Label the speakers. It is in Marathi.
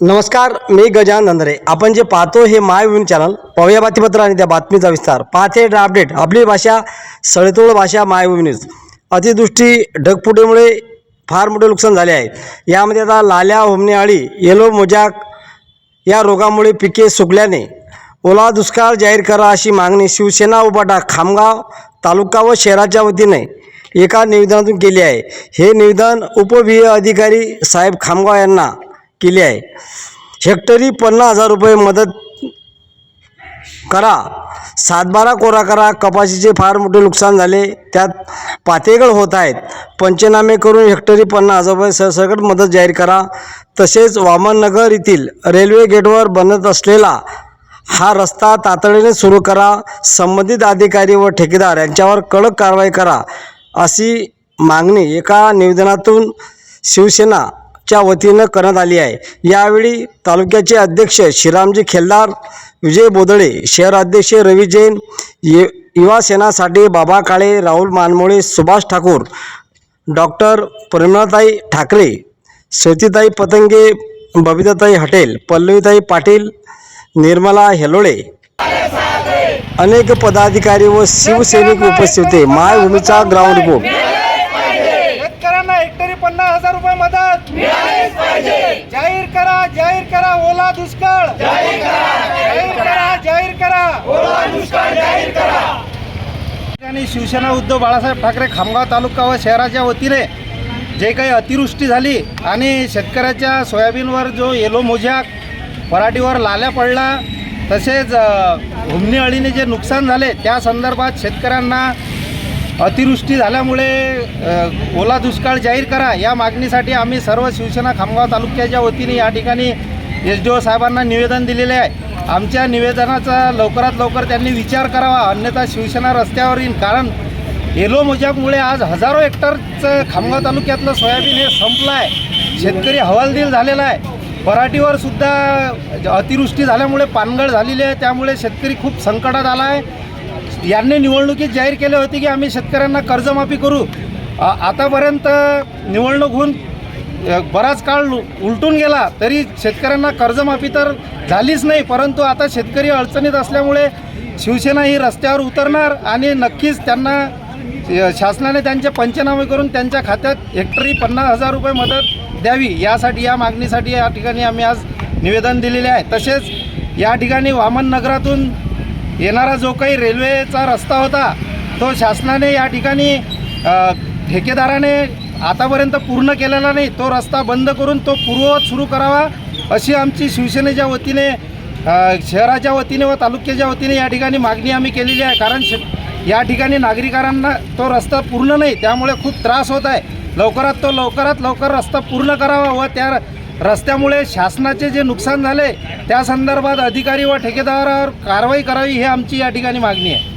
Speaker 1: नमस्कार मी गजानन नंदरे. आपण जे पाहतो हे माय विन चॅनल पाहूया बातमीपत्र आणि त्या बातमीचा विस्तार. पाहते अपडेट आपली भाषा सळतोळ भाषा माय न्यूज अतिदृष्टी ढगफुटीमुळे फार मोठे नुकसान झाले आहे. यामध्ये आता लाल्या होमणे अळी येलो मोजाक या रोगामुळे पिके सुकल्याने ओला दुष्काळ जाहीर करा अशी मागणी शिवसेना उपाटा खामगाव तालुका व शहराच्या वतीने एका निवेदनातून केली आहे. हे निवेदन उपविभागीय अधिकारी साहेब खामगाव यांना केली आहे. हेक्टरी पन्नास हजार रुपये मदत करा. सातबारा कोरा करा. कपाशीचे फार मोठे नुकसान झाले. त्यात पातेगळ होत आहेत. पंचनामे करून हेक्टरी पन्नास हजार रुपये सरसकट मदत जाहीर करा. तसेच वामननगर येथील रेल्वे गेटवर बनत असलेला हा रस्ता तातडीने सुरू करा. संबंधित अधिकारी व ठेकेदार यांच्यावर कडक कारवाई करा. अशी मागणी एका निवेदनातून शिवसेना च्या वतीनं करण्यात आली आहे. यावेळी तालुक्याचे अध्यक्ष श्रीरामजी खेलदार विजय बोदळे शहराध्यक्ष रवी जैन ये युवा सेनासाठी बाबा काळे राहुल मानमोळे सुभाष ठाकूर डॉक्टर परिमळाताई ठाकरे श्रुतीताई पतंगे बबिताताई हटेल पल्लवीताई पाटील निर्मला हेलोळे अनेक पदाधिकारी व शिवसैनिक उपस्थित होते. मायभूमीचा ग्राउंड रिपोर्ट
Speaker 2: शेतकऱ्यांना हेक्टरी पन्नास हजार रुपये मदत जाहीर करा जाहीर करा ओला दुष्काळ. जाहीर करा जाहीर करा. आणि शिवसेना उद्धव बाळासाहेब ठाकरे खामगाव तालुका व शहराच्या वतीने जे काही अतिवृष्टी झाली आणि शेतकऱ्याच्या सोयाबीनवर जो येलो मोझ्याक पराठीवर लाल्या पडला तसेच घुमणी हुमणी अळीने जे नुकसान झाले त्या संदर्भात शेतकऱ्यांना अतिवृष्टी झाल्यामुळे ओला दुष्काळ जाहीर करा या मागणीसाठी आम्ही सर्व शिवसेना खामगाव तालुक्याच्या वतीने या ठिकाणी एस डी ओ साहेबांना निवेदन दिलेले आहे. आमच्या निवेदनाचा लवकरात लवकर त्यांनी विचार करावा अन्यथा शिवसेना रस्त्यावर येईल कारण येलो मोजाकमुळे आज हजारो हेक्टरचं खामगाव तालुक्यातलं सोयाबीन हे संपलं आहे. शेतकरी हवालदिल झालेला आहे. पराठीवर सुद्धा अतिवृष्टी झाल्यामुळे पानगळ झालेली आहे. त्यामुळे शेतकरी खूप संकटात आला आहे. यांनी निवडणुकीत जाहीर केले होते की आम्ही शेतकऱ्यांना कर्जमाफी करू. आतापर्यंत निवडणूक होऊन बराच काळ उ- उलटून गेला तरी शेतकऱ्यांना कर्जमाफी तर झालीच नाही परंतु आता शेतकरी अडचणीत असल्यामुळे शिवसेना ही रस्त्यावर उतरणार आणि नक्कीच त्यांना शासनाने त्यांचे पंचनामे करून त्यांच्या खात्यात हेक्टरी पन्नास हजार रुपये मदत द्यावी यासाठी या मागणीसाठी या ठिकाणी आम्ही आज निवेदन दिलेले आहे. तसेच या ठिकाणी वामन नगरातून येणारा जो काही रेल्वेचा रस्ता होता तो शासनाने या ठिकाणी ठेकेदाराने आतापर्यंत पूर्ण केलेला नाही. तो रस्ता बंद करून तो पूर्ववत सुरू करावा अशी आमची शिवसेनेच्या वतीने शहराच्या वतीने व तालुक्याच्या वतीने या ठिकाणी मागणी आम्ही केलेली आहे. कारण या ठिकाणी नागरिकांना तो रस्ता पूर्ण नाही. त्यामुळे खूप त्रास होत आहे. लवकरात तो लवकरात लवकर रस्ता पूर्ण करावा व त्या रस्त्यामुळे शासनाचे जे नुकसान झाले त्या संदर्भात अधिकारी व ठेकेदारावर कारवाई करावी ही आमची या ठिकाणी मागणी आहे.